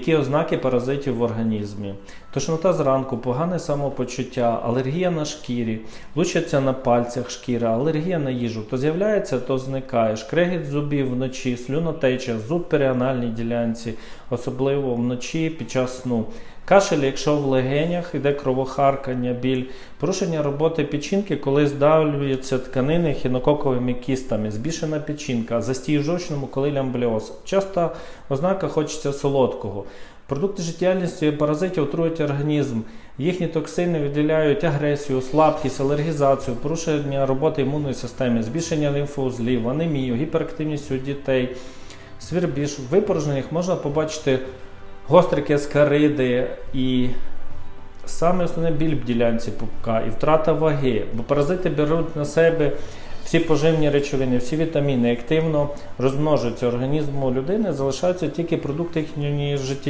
Які ознаки паразитів в організмі? Тошнота зранку, погане самопочуття, алергія на шкірі, лучаться на пальцях шкіра, алергія на їжу. То з'являється, то зникає. Шкрегіт зубів вночі, слюнотеча, зуб періанальній ділянці, особливо вночі під час сну. Кашель, якщо в легенях йде кровохаркання, біль, порушення роботи печінки, коли здавлюються тканини хінококовими кістами, збільшена печінка, застій в жовчному, коли лямбліоз. Часто ознака хочеться солодкого. Продукти життєдіяльності паразитів отрують організм. Їхні токсини виділяють агресію, слабкість, алергізацію, порушення роботи імунної системи, збільшення лімфоузлів, анемію, гіперактивність у дітей, свірбіж. В можна побачити гострики скариди і саме основне біль в ділянці пупка і втрата ваги, бо паразити беруть на себе всі поживні речовини, всі вітаміни активно розмножуються організму людини, залишаються тільки продукти їхньої життєдіяльності.